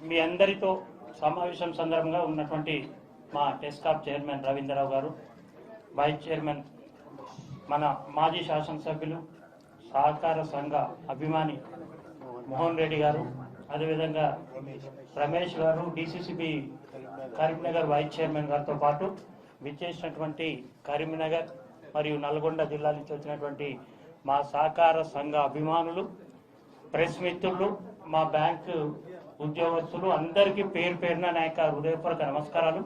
మీ అందరితో సమావేశం సందర్భంగా ఉన్నటువంటి మా టెస్కాప్ చైర్మన్ రవీంద్రరావు గారు వైస్ చైర్మన్ మన మాజీ శాసనసభ్యులు సహకార సంఘ అభిమాని మోహన్ రెడ్డి గారు అదేవిధంగా రమేష్ గారు డిసిసిబి కరీంనగర్ వైస్ చైర్మన్ గారితో పాటు విచ్చేసినటువంటి కరీంనగర్ మరియు నల్గొండ జిల్లా నుంచి వచ్చినటువంటి మా సహకార సంఘ అభిమానులు ప్రెస్ మిత్రులు మా బ్యాంకు ఉద్యోగస్తులు అందరికీ పేరు పేరున నా యొక్క హృదయపూర్వక నమస్కారాలు.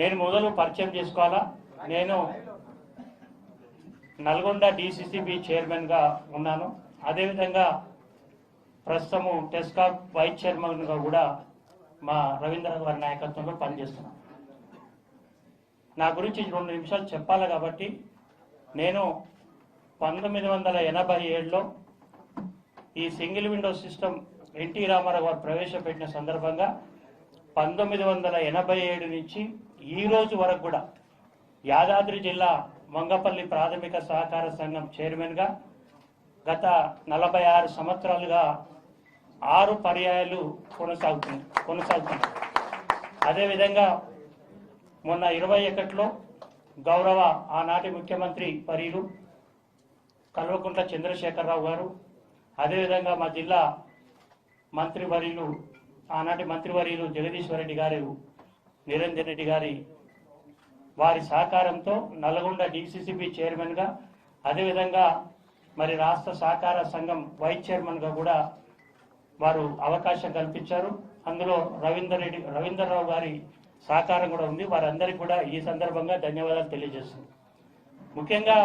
నేను మొదలు పరిచయం చేసుకోవాలా? నేను నల్గొండ డిసిసిబి చైర్మన్గా ఉన్నాను. అదేవిధంగా ప్రస్తుతము టెస్కాప్ వైస్ చైర్మన్గా కూడా మా రవీంద్ర గారి నాయకత్వంలో పనిచేస్తున్నాను. నా గురించి రెండు నిమిషాలు చెప్పాలి కాబట్టి నేను పంతొమ్మిది వందల ఎనభై ఏడులో ఈ single window system NT Ramarao గారు ప్రవేశపెట్టిన సందర్భంగా పంతొమ్మిది వందల ఎనభై ఏడు నుంచి ఈ రోజు వరకు కూడా యాదాద్రి జిల్లా మంగపల్లి ప్రాథమిక సహకార సంఘం చైర్మన్గా గత నలభై ఆరు సంవత్సరాలుగా ఆరు పర్యాయాలు కొనసాగుతుంది కొనసాగుతుంది. అదేవిధంగా మొన్న ఇరవై ఒకటిలో గౌరవ ఆనాటి ముఖ్యమంత్రి పరీలు కల్వకుంట్ల చంద్రశేఖరరావు గారు అదేవిధంగా మా జిల్లా మంత్రివర్యులు ఆనాటి మంత్రివర్యులు జగదీశ్వర రెడ్డి గారు నిరంజన్ రెడ్డి గారి వారి సహకారంతో నల్గొండ డిసిసిబి చైర్మన్గా అదేవిధంగా మరి రాష్ట్ర సహకార సంఘం వైస్ చైర్మన్గా కూడా వారు అవకాశం కల్పించారు. అందులో రవీందర్ రెడ్డి రవీందర్రావు గారి సహకారం కూడా ఉంది. వారందరికీ కూడా ఈ సందర్భంగా ధన్యవాదాలు తెలియజేస్తుంది ముఖ్యంగా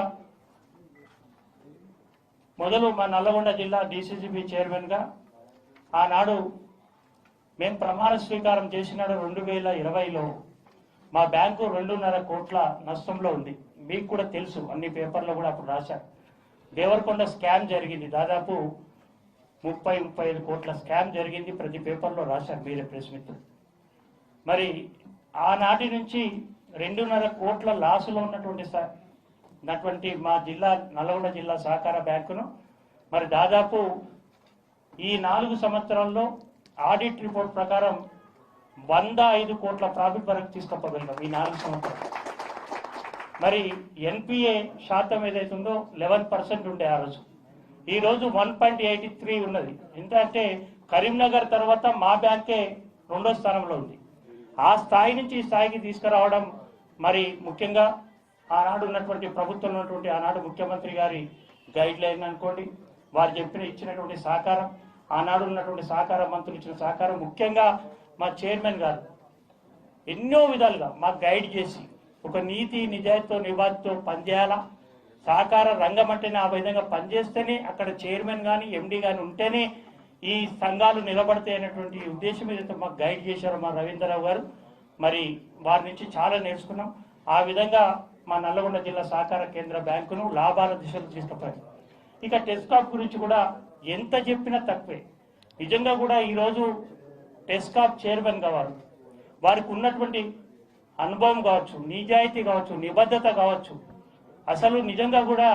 మొదలు మా నల్లగొండ జిల్లా డిసిసిబి చైర్మన్గా ఆనాడు మేము ప్రమాణ స్వీకారం చేసినాడు రెండు వేల ఇరవైలో. మా బ్యాంకు రెండున్నర కోట్ల నష్టంలో ఉంది. మీకు కూడా తెలుసు అన్ని పేపర్లో కూడా అప్పుడు రాశారు. దేవరకొండ స్కామ్ జరిగింది. దాదాపు ముప్పై ముప్పై ఐదు కోట్ల స్కామ్ జరిగింది. ప్రతి పేపర్లో రాశారు మీరే ప్రెస్ మిత్రులు మరి ఆనాటి నుంచి రెండున్నర కోట్ల లాసులో ఉన్నటువంటి ఉన్నటువంటి మా జిల్లా నల్గొండ జిల్లా సహకార బ్యాంకును మరి దాదాపు ఈ నాలుగు సంవత్సరాల్లో ఆడిట్ రిపోర్ట్ ప్రకారం వంద ఐదు కోట్ల ప్రాఫిట్ వరకు తీసుకుపోగలిగాం ఈ నాలుగు సంవత్సరాలు. మరి ఎన్పిఏ శాతం ఏదైతుందో లెవెన్ పర్సెంట్ ఉండే ఆ రోజు. ఈ రోజు వన్ పాయింట్ ఎయిటీ త్రీ ఉన్నది. ఎందుకంటే కరీంనగర్ తర్వాత మా బ్యాంకే రెండో స్థానంలో ఉంది. ఆ స్థాయి నుంచి ఈ స్థాయికి తీసుకురావడం మరి ముఖ్యంగా ఆనాడు ఉన్నటువంటి ప్రభుత్వంలో ఉన్నటువంటి ఆనాడు ముఖ్యమంత్రి గారి గైడ్ లైన్ అనుకోండి వారు చెప్పిన ఇచ్చినటువంటి సహకారం ఆనాడు ఉన్నటువంటి సహకార మంత్రులు ఇచ్చిన సహకారం ముఖ్యంగా మా చైర్మన్ గారు ఎన్నో విధాలుగా మాకు గైడ్ చేసి ఒక నీతి నిజాయితీతో నివాదితో పనిచేయాలా? సహకార రంగం అంటేనే ఆ విధంగా పనిచేస్తేనే అక్కడ చైర్మన్ కానీ ఎండి కానీ ఉంటేనే ఈ సంఘాలు నిలబడతాయి అనేటువంటి ఉద్దేశం ఏదైతే మాకు గైడ్ చేశారో మా రవీంద్రరావు గారు మరి వారి నుంచి చాలా నేర్చుకున్నాం. ఆ విధంగా మా నల్లగొండ జిల్లా సహకార కేంద్ర బ్యాంకును లాభాల దిశలో తీసుకుపోయాం. ఇక టెస్కాప్ గురించి కూడా ఎంత చెప్పినా తక్కువే నిజంగా కూడా ఈరోజు టెస్కాప్ చైర్మన్ కావాలి వారికి ఉన్నటువంటి అనుభవం కావచ్చు నిజాయితీ కావచ్చు నిబద్ధత కావచ్చు అసలు నిజంగా కూడా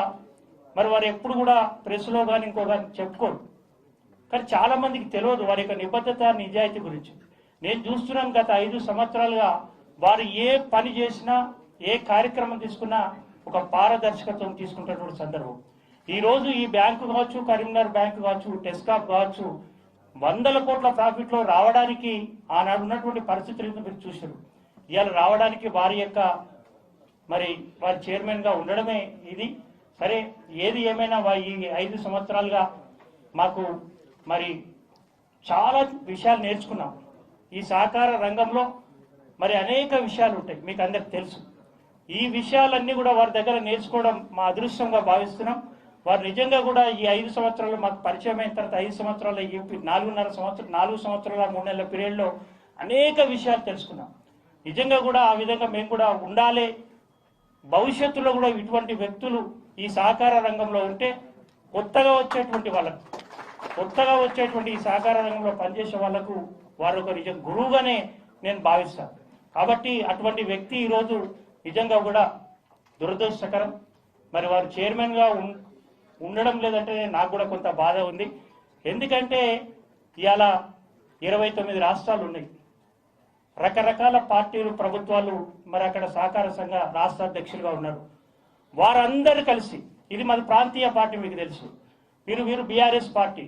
మరి వారు ఎప్పుడు కూడా ప్రెస్లో కానీ ఇంకో కానీ చెప్పుకోరు. కానీ చాలా మందికి తెలియదు వారి యొక్క నిబద్ధత నిజాయితీ గురించి. నేను చూస్తున్నాను గత ఐదు సంవత్సరాలుగా వారు ఏ పని చేసినా ఏ కార్యక్రమం తీసుకున్నా ఒక పారదర్శకత్వం తీసుకుంటున్నటువంటి సందర్భం. ఈ రోజు ఈ బ్యాంకు కావచ్చు కరీంనగర్ బ్యాంకు కావచ్చు టెస్కాప్ కావచ్చు వందల కోట్ల ప్రాఫిట్లో రావడానికి ఆనాడు ఉన్నటువంటి పరిస్థితులను మీరు చూశారు? ఇవాళ రావడానికి వారి యొక్క మరి వారి చైర్మన్గా ఉండడమే ఇది. సరే ఏది ఏమైనా ఈ ఐదు సంవత్సరాలుగా మాకు మరి చాలా విషయాలు నేర్చుకున్నాం. ఈ సహకార రంగంలో మరి అనేక విషయాలు ఉంటాయి మీకు అందరికి తెలుసు. ఈ విషయాలన్నీ కూడా వారి దగ్గర నేర్చుకోవడం మా అదృష్టంగా భావిస్తున్నాం. వారు నిజంగా కూడా ఈ ఐదు సంవత్సరాలు మాకు పరిచయం అయిన తర్వాత ఐదు సంవత్సరాల ఈ నాలుగున్నర సంవత్సరం నాలుగు సంవత్సరాల మూడు నెలల పీరియడ్లో అనేక విషయాలు తెలుసుకున్నాం. నిజంగా కూడా ఆ విధంగా మేము కూడా ఉండాలి. భవిష్యత్తులో కూడా ఇటువంటి వ్యక్తులు ఈ సహకార రంగంలో ఉంటే కొత్తగా వచ్చేటువంటి వాళ్ళకు కొత్తగా వచ్చేటువంటి ఈ సహకార రంగంలో పనిచేసే వాళ్ళకు వారు ఒక నిజం గురువుగానే నేను భావిస్తాను. కాబట్టి అటువంటి వ్యక్తి ఈరోజు నిజంగా కూడా దురదృష్టకరం. మరి వారు చైర్మన్గా ఉన్- ఉండడం లేదంటే నాకు కూడా కొంత బాధ ఉంది. ఎందుకంటే ఇవాళ ఇరవై తొమ్మిది రాష్ట్రాలు ఉన్నాయి. రకరకాల పార్టీలు ప్రభుత్వాలు మరి అక్కడ సహకార సంఘ రాష్ట్ర అధ్యక్షులుగా ఉన్నారు. వారందరూ కలిసి ఇది మన ప్రాంతీయ పార్టీ మీకు తెలుసు. వీరు వీరు బీఆర్ఎస్ పార్టీ.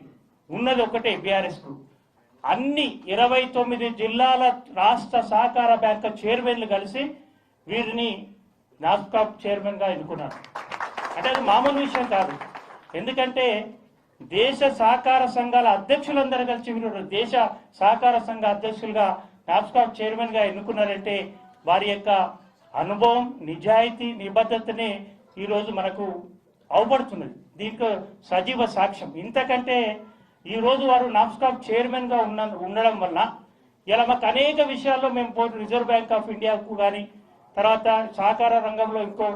ఉన్నది ఒకటే బీఆర్ఎస్కు అన్ని ఇరవై తొమ్మిది జిల్లాల రాష్ట్ర సహకార బ్యాంకు చైర్మన్లు కలిసి వీరిని నాస్కాప్ చైర్మన్గా ఎన్నుకున్నారు. అంటే అది మామూలు విషయం కాదు. ఎందుకంటే దేశ సహకార సంఘాల అధ్యక్షులందరూ కలిసి వీరు దేశ సహకార సంఘ అధ్యక్షులుగా నాప్స్కాప్ చైర్మన్గా ఎన్నుకున్నారంటే వారి యొక్క అనుభవం నిజాయితీ నిబద్ధతనే ఈరోజు మనకు అవపడుతున్నది. దీనికి సజీవ సాక్ష్యం. ఇంతకంటే ఈ రోజు వారు నాప్స్కాప్ చైర్మన్గా ఉన్న ఉండడం వల్ల ఇలా మాకు అనేక విషయాల్లో మేము పోటీ రిజర్వ్ బ్యాంక్ ఆఫ్ ఇండియాకు కానీ తర్వాత సహకార రంగంలో ఇంకో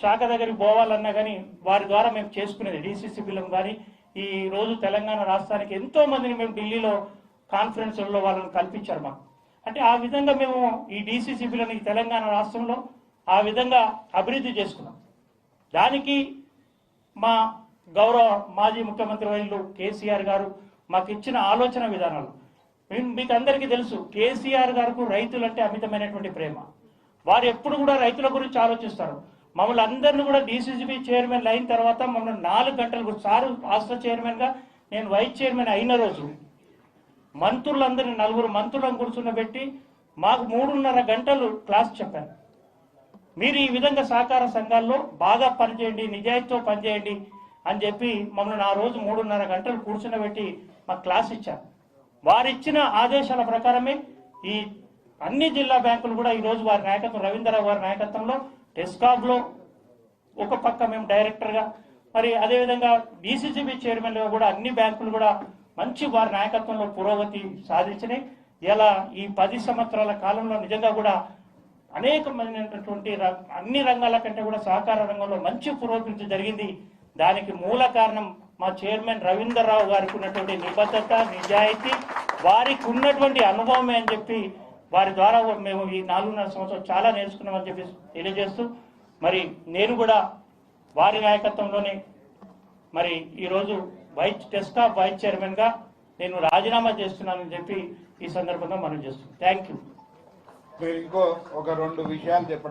శాఖ దగ్గరికి పోవాలన్నా కానీ వారి ద్వారా మేము చేసుకునేది డిసిసి బిల్లం కానీ ఈ రోజు తెలంగాణ రాష్ట్రానికి ఎంతో మందిని మేము ఢిల్లీలో కాన్ఫరెన్స్లలో వాళ్ళని కల్పించారు మాకు. అంటే ఆ విధంగా మేము ఈ డిసిసి బిల్లని తెలంగాణ రాష్ట్రంలో ఆ విధంగా అభివృద్ధి చేసుకున్నాం. దానికి మా గౌరవ మాజీ ముఖ్యమంత్రి వైద్యులు కేసీఆర్ గారు మాకు ఇచ్చిన ఆలోచన విధానాలు. మీకు అందరికీ తెలుసు కేసీఆర్ గారికి రైతులంటే అమితమైనటువంటి ప్రేమ. వారు ఎప్పుడు కూడా రైతుల గురించి ఆలోచిస్తారు. మమ్మల్ని అందరిని కూడా డీసీజీబీ చైర్మన్ అయిన తర్వాత మమ్మల్ని నాలుగు గంటలు కూడా సారు రాష్ట్ర చైర్మన్గా నేను వైస్ చైర్మన్ అయిన రోజు మంత్రులందరినీ నలుగురు మంత్రులను కూర్చున్నబెట్టి మాకు మూడున్నర గంటలు క్లాస్ చెప్పాను మీరు ఈ విధంగా సహకార సంఘాల్లో బాగా పనిచేయండి నిజాయితీతో పనిచేయండి అని చెప్పి మమ్మల్ని ఆ రోజు మూడున్నర గంటలు కూర్చున్నబెట్టి మాకు క్లాస్ ఇచ్చారు. వారిచ్చిన ఆదేశాల ప్రకారమే ఈ అన్ని జిల్లా బ్యాంకులు కూడా ఈ రోజు వారి నాయకత్వం రవీంద్రరావు వారి నాయకత్వంలో టెస్కాబ్లో ఒక పక్క మేము డైరెక్టర్గా మరి అదేవిధంగా బీసీసీబీ చైర్మన్గా కూడా అన్ని బ్యాంకులు కూడా మంచి వారి నాయకత్వంలో పురోగతి సాధించినాయి. ఇలా ఈ పది సంవత్సరాల కాలంలో నిజంగా కూడా అనేకమైనటువంటి అన్ని రంగాల కంటే కూడా సహకార రంగంలో మంచి పురోగతి జరిగింది. దానికి మూల కారణం మా చైర్మన్ రవీందర్రావు గారికి ఉన్నటువంటి నిబద్ధత నిజాయితీ వారికి ఉన్నటువంటి అనుభవమే అని చెప్పి వారి ద్వారా మేము ఈ నాలుగున్నర సంవత్సరం చాలా నేర్చుకున్నామని చెప్పి తెలియజేస్తూ మరి నేను కూడా వారి నాయకత్వంలోనే మరి ఈరోజు వైస్ టెస్ట్ ఆఫ్ వైస్ చైర్మన్గా నేను రాజీనామా చేస్తున్నానని చెప్పి ఈ సందర్భంగా మనం చేస్తున్నాం. Thank you. మీరు ఇంకో ఒక రెండు విషయాలు చెప్పండి.